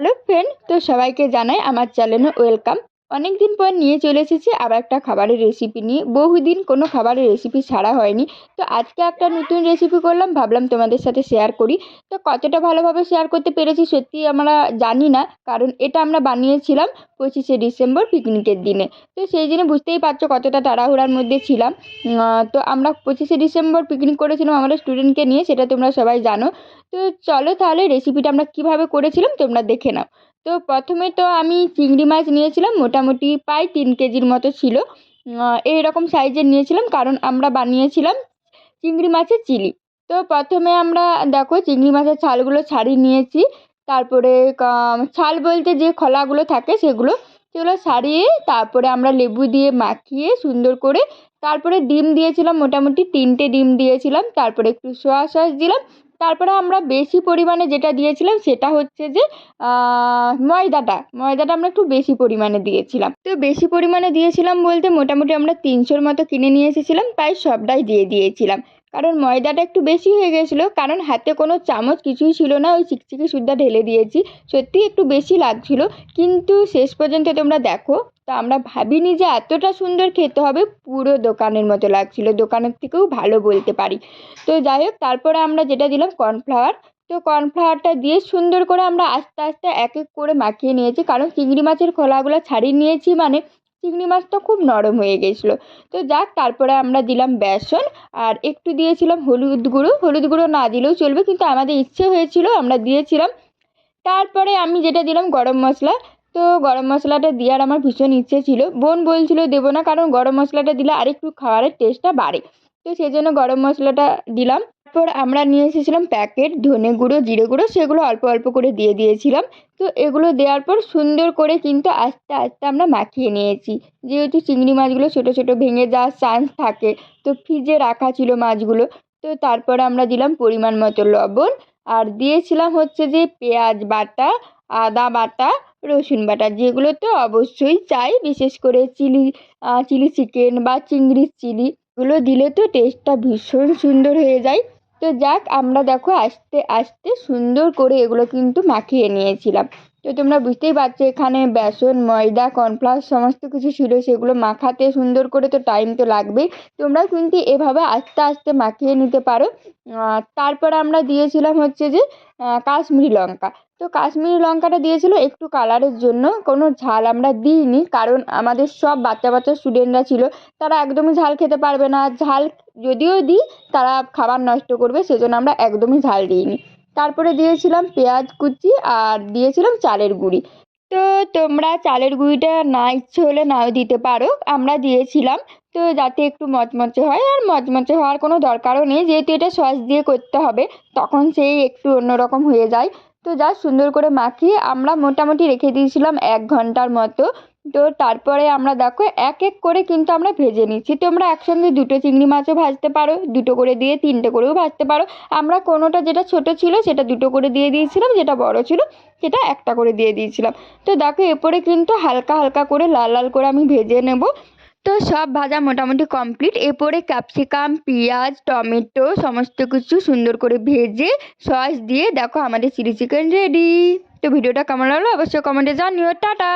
Hello friend তো সবাইকে জানাই আমার চ্যানেলে ওয়েলকাম অনেক দিন পর নিয়ে চলে এসেছি আবার একটা খাবারের রেসিপি নিয়ে। বহুদিন কোনো খাবারের রেসিপি ছাড়া হয়নি। তো আজকে একটা নতুন রেসিপি করলাম, ভাবলাম তোমাদের সাথে শেয়ার করি। তো কতটা ভালোভাবে শেয়ার করতে পেরেছি সত্যি আমরা জানি না, কারণ এটা আমরা বানিয়েছিলাম পঁচিশে ডিসেম্বর পিকনিকের দিনে। তো সেই জন্য বুঝতেই পারছ কতটা তাড়াহুড়ার মধ্যে ছিলাম। তো আমরা পঁচিশে ডিসেম্বর পিকনিক করেছিলাম আমাদের স্টুডেন্টকে নিয়ে, সেটা তোমরা সবাই জানো। তো চলো তাহলে রেসিপিটা আমরা কীভাবে করেছিলাম তোমরা দেখে নাও। তো প্রথমে তো আমি চিংড়ি মাছ নিয়েছিলাম, মোটামুটি প্রায় তিন কেজির মতো ছিল। এইরকম সাইজের নিয়েছিলাম কারণ আমরা বানিয়েছিলাম চিংড়ি মাছের চিলি। তো প্রথমে আমরা, দেখো, চিংড়ি মাছের ছালগুলো ছাড়িয়ে নিয়েছি। তারপরে ছাল বলতে যে খোলাগুলো থাকে সেগুলো সেগুলো ছাড়িয়ে তারপরে আমরা লেবু দিয়ে মাখিয়ে সুন্দর করে, তারপরে ডিম দিয়েছিলাম, মোটামুটি তিনটে ডিম দিয়েছিলাম। তারপরে একটু সোয়া সস দিলাম। তারপরে আমরা বেশি পরিমাণে যেটা দিয়েছিলাম সেটা হচ্ছে যে ময়দাটা। ময়দাটা আমরা একটু বেশি পরিমাণে দিয়েছিলাম। তো বেশি পরিমাণে দিয়েছিলাম বলতে মোটামুটি আমরা তিনশোর মতো কিনে নিয়ে এসেছিলাম, প্রায় সবটাই দিয়ে দিয়েছিলাম। কারণ ময়দাটা একটু বেশি হয়ে গেছিল, কারণ হাতে কোনো চামচ কিছুই ছিল না, ওই চিকচিকি সুদ্ধা ঢেলে দিয়েছি। সত্যিই একটু বেশি লাগছিল, কিন্তু শেষ পর্যন্ত তোমরা দেখো, তো আমরা ভাবিনি যে এতটা সুন্দর খেতে হবে, পুরো দোকানের মতো লাগছিল, দোকানের থেকেও ভালো বলতে পারি। তো যাই হোক, তারপরে আমরা যেটা দিলাম কর্নফ্লাওয়ার, তো কর্নফ্লাওয়ারটা দিয়ে সুন্দর করে আমরা আস্তে আস্তে এক এক করে মাখিয়ে নিয়েছি, কারণ চিংড়ি মাছের খোলাগুলো ছাড়িয়ে নিয়েছি মানে চিংড়ি মাছটা খুব নরম হয়ে গেছিল। তো যাক, তারপরে আমরা দিলাম বেসন আর একটু দিয়েছিলাম হলুদ গুঁড়ো। হলুদ গুঁড়ো না দিলেও চলবে, কিন্তু আমাদের ইচ্ছে হয়েছিল, আমরা দিয়েছিলাম। তারপরে আমি যেটা দিলাম গরম মশলা। তো গরম মশলাটা দেওয়ার আমার ভীষণ ইচ্ছে ছিল। বোন বলছিল, দেবো না, কারণ গরম মশলাটা দিলে আরেকটু খাবারের টেস্টটা বাড়ে। তো সেই জন্য গরম মশলাটা দিলাম। তারপর আমরা নিয়ে এসেছিলাম প্যাকেট ধনে গুঁড়ো, জিরে গুঁড়ো, সেগুলো অল্প অল্প করে দিয়ে দিয়েছিলাম। তো এগুলো দেওয়ার পর সুন্দর করে কিন্তু আস্তে আস্তে আমরা মাখিয়ে নিয়েছি। যেহেতু চিংড়ি মাছগুলো ছোটো ছোটো ভেঙে যাওয়ার চান্স থাকে, তো ফ্রিজে রাখা ছিল মাছগুলো। তো তারপরে আমরা দিলাম পরিমাণ মতো লবণ। আর দিয়েছিলাম হচ্ছে যে পেঁয়াজ বাটা, আদা বাটা, রসুন বাটা, যেগুলো তো অবশ্যই চাই, বিশেষ করে চিলি চিলি চিকেন বা চিংড়ির চিলি। এগুলো দিলে তো টেস্টটা ভীষণ সুন্দর হয়ে যায়। তো যাক আমরা দেখো আস্তে আস্তে সুন্দর করে এগুলো কিন্তু মাখিয়ে নিয়েছিলাম। তো তোমরা বুঝতেই পারছ, এখানে বেসন, ময়দা, কর্নফ্লাওয়ার সমস্ত কিছু ছিল, সেগুলো মাখাতে সুন্দর করে তো টাইম তো লাগবেই। তোমরা কিন্তু এভাবে আস্তে আস্তে মাখিয়ে নিতে পারো। তারপর আমরা দিয়েছিলাম হচ্ছে যে কাশ্মীরি লঙ্কা। তো কাশ্মীরি লঙ্কাটা দিয়েছিলো একটু কালারের জন্য, কোনো ঝাল আমরা দিইনি, কারণ আমাদের সব বাচ্চা বাচ্চা স্টুডেন্টরা ছিল, তারা একদমই ঝাল খেতে পারবে না। ঝাল যদিও দিই, তারা খাবার নষ্ট করবে, সেজন্য আমরা একদমই ঝাল দিইনি। তারপরে দিয়েছিলাম পেঁয়াজ কুচি আর দিয়েছিলাম চালের গুঁড়ি। তো তোমরা চালের গুঁড়িটা না ইচ্ছে হলে নাও দিতে পারো, আমরা দিয়েছিলাম। তো যাতে একটু মচমচে হয়, আর মচমচে হওয়ার কোনো দরকারও নেই। যেহেতু এটা সস দিয়ে করতে হবে, তখন সেই একটু অন্যরকম হয়ে যায়। তো যা সুন্দর করে মাখিয়ে আমরা মোটামুটি রেখে দিয়েছিলাম এক ঘণ্টার মতো। তো তারপরে আমরা দেখো এক এক করে কিন্তু আমরা ভেজে নিচ্ছি। তোমরা একসঙ্গে দুটো চিংড়ি মাছও ভাজতে পারো, দুটো করে দিয়ে তিনটে করেও ভাজতে পারো। আমরা কোনোটা যেটা ছোট ছিল সেটা দুটো করে দিয়ে দিয়েছিলাম, যেটা বড় ছিল সেটা একটা করে দিয়ে দিয়েছিলাম। তো দেখো এরপরে কিন্তু হালকা হালকা করে লাল লাল করে আমি ভেজে নেব। তো সব ভাজা মোটামুটি কমপ্লিট। এরপরে ক্যাপসিকাম, পেঁয়াজ, টমেটো সমস্ত কিছু সুন্দর করে ভেজে সস দিয়ে দেখো আমাদের চিলি চিকেন রেডি। তো ভিডিওটা কেমন লাগল অবশ্যই কমেন্টে জানিও। টাটা!